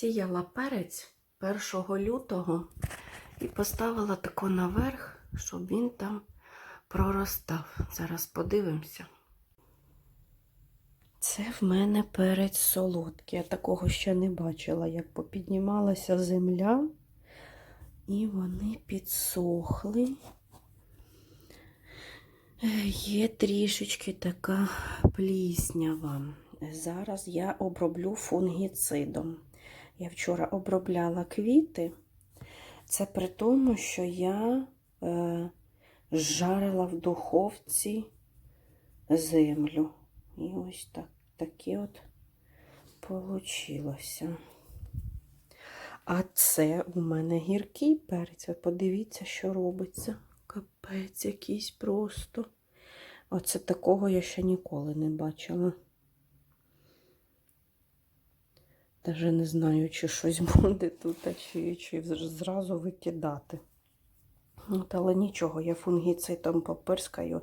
Сіяла перець 1 лютого і поставила тако наверх, щоб він там проростав. Зараз подивимося. Це в мене перець солодкий. Я такого ще не бачила, як попіднімалася земля, і вони підсохли. Є трішечки така пліснява. Зараз я оброблю фунгіцидом. Я вчора обробляла квіти. Це при тому, що я е, жарила в духовці землю. І ось так, таке от получилося. А це у мене гіркий перець. Ви подивіться, що робиться. Капець якийсь просто. Оце такого я ще ніколи не бачила. Даже не знаю, чи щось буде тут, а чи, чи зразу викидати. От, але нічого, я фунгіцитом попирскаю,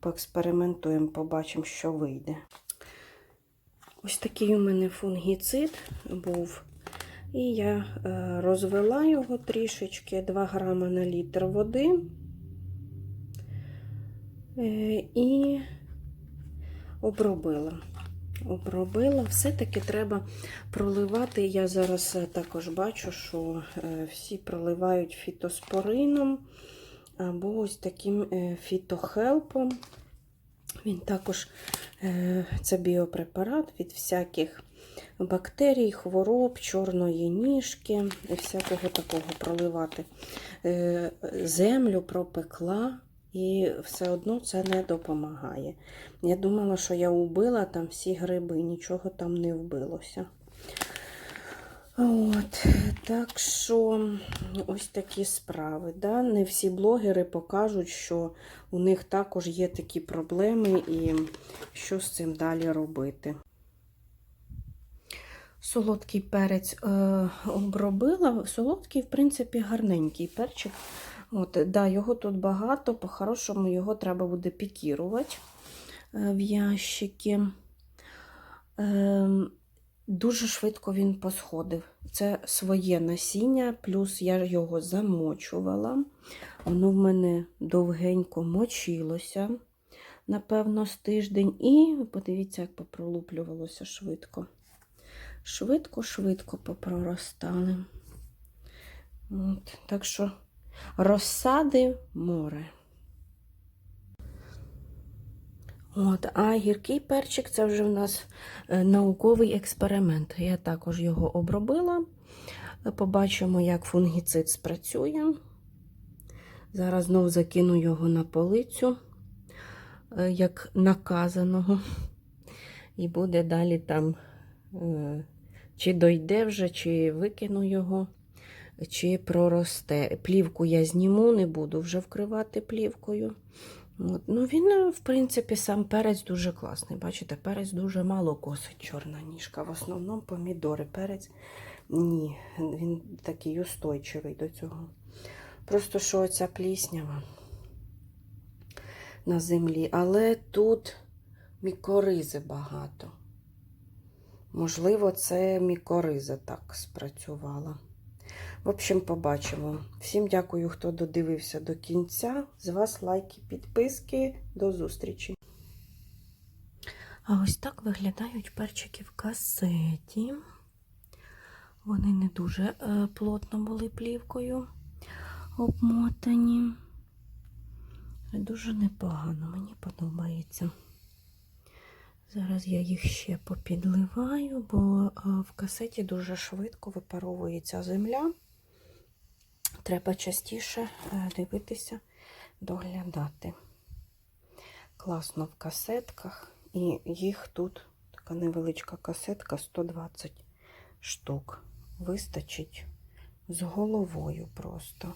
поекспериментуємо, побачимо, що вийде. Ось такий у мене фунгіцид був. І я е, розвела його трішечки 2 грами на літр води. Е, і обробила. Обробила. Все-таки треба проливати. Я зараз е, також бачу, що е, всі проливають фітоспорином або ось таким е, фітохелпом. Він також це біопрепарат від всяких бактерій, хвороб, чорної ніжки, і всякого такого проливати. Землю пропекла. І все одно це не допомагає. Я думала, що я вбила там всі гриби, нічого там не вбилося. От, Так що ось такі справи. Да? Не всі блогери покажуть, що у них також є такі проблеми і що з цим далі робити. Солодкий перець е, обробила. Солодкий, в принципі, гарненький перчик. От, да, Його тут багато, по-хорошому його треба буде пікірувати е, в ящики. Е, дуже швидко він посходив. Це своє насіння, плюс я його замочувала. Воно в мене довгенько мочилося, напевно, з тиждень. І подивіться, як попролуплювалося швидко. Швидко-швидко попроростали. От, Так що розсади море. От, а гіркий перчик це вже в нас е, науковий експеримент. Я також його обробила. Побачимо, як фунгіцид спрацює. Зараз знов закину його на полицю, е, як наказаного. І буде далі там, е, чи дойде вже, чи викину його чи проросте. Плівку я зніму, не буду вже вкривати плівкою. От. Ну, Він, в принципі, сам перець дуже класний. Бачите, перець дуже мало косить чорна ніжка. В основному помідори. Перець ні, він такий устойчивий до цього. Просто що оця пліснява на землі. Але тут мікоризи багато. Можливо, це мікориза так спрацювала. В общем, побачимо. Всім дякую, хто додивився до кінця. З вас лайки, підписки. До зустрічі. А ось так виглядають перчики в касеті. Вони не дуже е, плотно були плівкою обмотані. Дуже непогано, мені подобається. Зараз я їх ще попідливаю, бо в касеті дуже швидко випаровується земля. Треба частіше дивитися, доглядати. Класно в касетках, і їх тут така невеличка касетка 120 штук. Вистачить з головою просто.